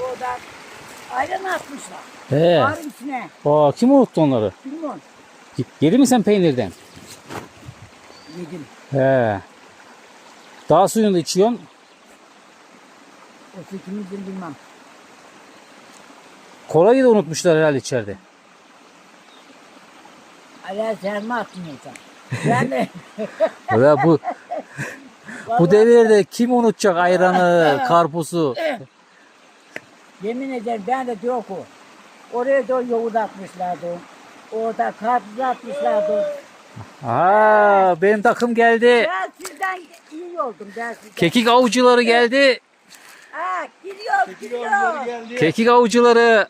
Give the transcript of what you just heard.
Oradan ayran atmışlar. He. Ağrın içine. Aa, kim unuttu onları? Bilmiyorum. Yedi mi sen peynirden? Yedim. He. Dağ suyunu da içiyorsun. O sikimizdir bilmem. Kolayı da unutmuşlar herhalde içeride. Attın yoksa. Ben de Ve bu bu devirde kim unutacak ayranı, karpuzu? yemin ederim ben de yok o. Oraya da yoğurt atmışlardı. Orada karpuz atmışlardı. Aa, benim takım geldi. Ben sizden iyi oldum ben sizden. Kekik avcıları geldi. Ha giriyor giriyor. Kekik avcıları.